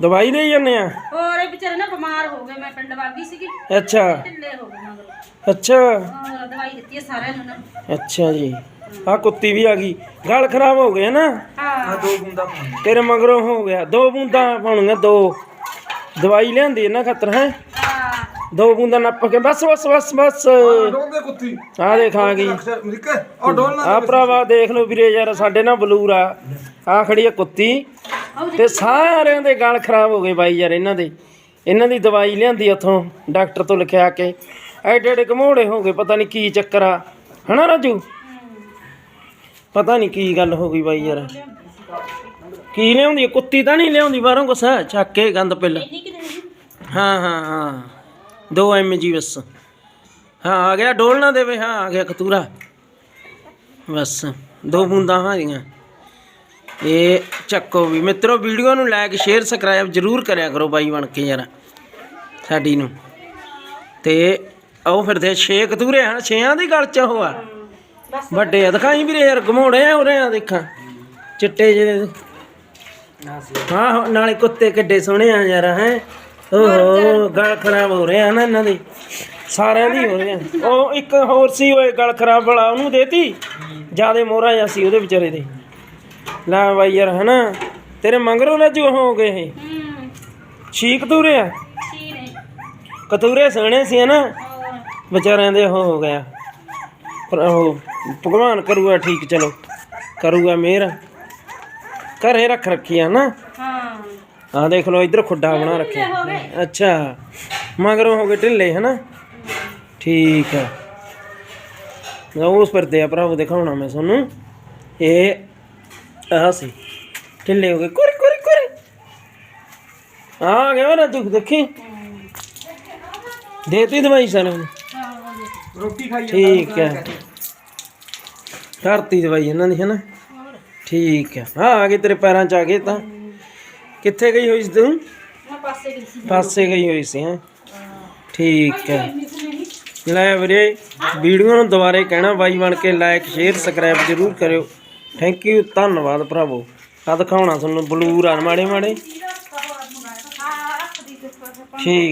ਦਵਾਈ ਲਈ ਜਾਂਦੇ ਆ? ਹੋਰ ਇਹ ਵਿਚਾਰੇ ਨਾ ਬਿਮਾਰ ਹੋ ਗਏ ਮੈਂ ਪਿੰਡ ਵਾਗੀ ਸੀਗੀ। ਅੱਛਾ। ਢਿੱਲੇ ਹੋ ਗਏ ਮਗਰ। ਅੱਛਾ। ਹੋਰ ਦਵਾਈ ਦਿੱਤੀ ਹੈ ਸਾਰਿਆਂ ਨੂੰ ਨਾ। ਅੱਛਾ ਜੀ। ਆ ਕੁੱਤੀ ਵੀ ਆ ਗਈ। ਗਲ ਖਰਾਬ ਹੋ ਗਿਆ ਨਾ? ਹਾਂ। ਦੋ ਬੂੰਦਾ ਪਾਉਣੀ ਤੇਰੇ ਮਗਰੋਂ ਹੋ ਗਿਆ। ਦੋ ਬੂੰਦਾਂ ਪਾਉਣੀਆਂ ਦੋ। ਦਵਾਈ ਲਿਆਂਦੀ ਇਹਨਾਂ ਖਾਤਰ ਹੈ? ਹਾਂ। ਦੋ ਬੂੰਦਾਂ ਨੱਪ ਕੇ ਬਸ ਬਸ ਬਸ ਬਸ। ਡੋਲਦੇ ਕੁੱਤੀ। ਆ ਦੇਖ ਆ ਗਈ। ਅਮਰੀਕਾ ਉਹ ਡੋਲਣਾ ਆ ਭਰਾਵਾ ਦੇਖ ਲਓ ਵੀਰੇ ਯਾਰ ਸਾਡੇ ਨਾਲ ਬਲੂਰ ਆ। ਆ ਖੜੀ ਆ ਕੁੱਤੀ। ਤੇ ਸਾਰਿਆਂ ਦੇ ਗਲ ਖਰਾਬ ਹੋ ਗਏ ਬਾਈ ਯਾਰ ਇਹਨਾਂ ਦੇ। ਇਹਨਾਂ ਦੀ ਦਵਾਈ ਲਿਆਂਦੀ ਉੱਥੋਂ ਡਾਕਟਰ ਤੋਂ ਲਿਖਿਆ ਕੇ। ਐਡੇ ਐਡੇ ਘਮੋੜੇ ਹੋ ਗਏ ਪਤਾ ਨਹੀਂ ਕੀ ਚੱਕਰ ਆ। ਹਨਾ ਰਾਜੂ? ਪਤਾ ਨਹੀਂ ਕੀ ਗੱਲ ਹੋ ਗਈ ਬਾਈ ਯਾਰ। ਕੀ ਲਿਆਉਂਦੀ? ਕੁੱਤੀ ਤਾਂ ਨਹੀਂ ਲਿਆਉਂਦੀ ਬਾਹਰੋਂ ਕੁਛ? ਚੱਕ ਕੇ ਗੰਦ ਪਿੱਲ। ਹਾਂ ਹਾਂ ਹਾਂ। 2 ਜੀ ਬਸ। ਹਾਂ ਆ ਗਿਆ ਡੋਲ ਨਾ ਦੇਵੇ। ਹਾਂ ਆ ਗਿਆ ਕਤੂਰਾ। ਬਸ ਦੋ ਬੂੰਦਾਂ ਹਾਰੀਆਂ ਇਹ ਚੱਕੋ ਵੀ ਮਿੱਤਰੋ ਵੀਡੀਓ ਨੂੰ ਲਾਈਕ ਸ਼ੇਅਰ ਸਬਸਕ੍ਰਾਈਬ ਜਰੂਰ ਕਰਿਆ ਕਰੋ ਬਾਈ ਬਣ ਕੇ ਯਾਰ ਸਾਡੀ ਨੂੰ। ਤੇ ਆਓ ਫਿਰਦੇ ਛੇ ਕਤੂਰੇ ਹਨ ਛੇਆਂ ਦੀ ਗੱਲ ਚ ਉਹ ਆ। ਵੱਡੇ ਆ ਦਿਖਾਈ ਵੀਰੇ ਯਾਰ ਘਮੋੜੇ ਆ ਉਰੇ ਆ ਦੇਖਾਂ। ਚਿੱਟੇ ਜਿਹੇ। ਹਾਂ ਹਾਂ, ਨਾਲੇ ਕੁੱਤੇ ਕਿੱਡੇ ਸੋਹਣੇ ਆ ਯਾਰ ਹੈ। ਓਹੋ ਗਲ ਖਰਾਬ ਹੋ ਰਿਹਾ ਨਾ ਇਹਨਾਂ ਦੇ। ਸਾਰਿਆਂ ਦੀ ਹੋ ਰਿਹਾ ਉਹ ਇੱਕ ਹੋਰ ਸੀ ਓਏ ਗਲ ਖਰਾਬ ਵਾਲਾ ਉਹਨੂੰ ਦੇਤੀ? ਜਿਆਦੇ ਮੋਹਰਾ ਜਾਂ ਸੀ ਉਹਦੇ ਵਿਚਾਰੇ ਦੇ। ਲੈ ਬਾਈ ਯਾਰ ਹਨਾ? ਤੇਰੇ ਮੰਗਰੋਂ ਲੱਜੂ ਹੋ ਗਏ ਇਹ। ਹੂੰ ਛੀਕ ਤੂਰੇ ਆ? ਸੀ ਨੇ ਕਤੂਰੇ ਸੋਹਣੇ ਸੀ ਹਨਾ? ਵਿਚਾਰਿਆਂ ਦੇ ਉਹ ਹੋ ਗਿਆ। ਪਰ ਉਹ ਭਗਵਾਨ ਕਰੂਗਾ ਠੀਕ ਚਲੋ। ਕਰੂਗਾ ਮਿਹਰ। ਘਰੇ ਰੱਖ ਰੱਖੀਆਂ ਨਾ ਹਾਂ। ਆ ਦੇਖ ਲਓ ਇੱਧਰ ਖੁੱਡਾ ਬਣਾ ਰੱਖਿਆ। ਹੋ ਅੱਛਾ। ਮਗਰੋਂ ਹੋ ਗਏ ਢਿੱਲੇ ਹਨਾ? ਠੀਕ ਆ। ਉਸ ਫਿਰਦੇ ਆ ਭਰਾਵੋ ਦਿਖਾਉਣਾ ਮੈਂ ਤੁਹਾਨੂੰ। ਇਹ ਆਹ ਸੀ। ਢਿੱਲੇ ਹੋ ਗਏ। ਕੁਰੀ ਕੁਰੀ ਕੁਰੀ। ਆ ਗਿਆ ਨਾ ਤੂੰ ਦੇਖੀ। ਦੇਤੀ ਦਵਾਈ ਸਾਰਿਆਂ ਨੂੰ ਹਾਂ ਰੋਟੀ ਖਾਈ ਠੀਕ ਹੈ। ਧਰਤੀ ਦਵਾਈ ਇਹਨਾਂ ਦੀ ਹੈ ਨਾ ਠੀਕ ਹੈ। ਹਾਂ ਆ ਗਏ ਤੇਰੇ ਪੈਰਾਂ 'ਚ ਆ ਗਏ ਤਾਂ। ਕਿੱਥੇ ਗਈ ਹੋਈ ਸੀ ਤੂੰ? ਮੈਂ ਪਾਸੇ ਗਈ ਸੀ। ਪਾਸੇ ਗਈ ਹੋਈ ਸੀ ਹੈ? ਠੀਕ ਹੈ। ਲੈ ਵੀਰੇ ਵੀਡੀਓ ਨੂੰ ਦੁਬਾਰੇ ਕਹਿਣਾ ਬਾਈ ਬਣ ਕੇ ਲਾਈਕ ਸ਼ੇਅਰ ਸਬਸਕ੍ਰਾਈਬ ਜ਼ਰੂਰ ਕਰਿਓ। ਥੈਂਕ ਯੂ ਧੰਨਵਾਦ ਭਰਾਵੋ। ਆ ਦਿਖਾਉਣਾ ਤੁਹਾਨੂੰ ਬਲੂਰ ਆ ਮਾੜੇ ਮਾੜੇ ਠੀਕ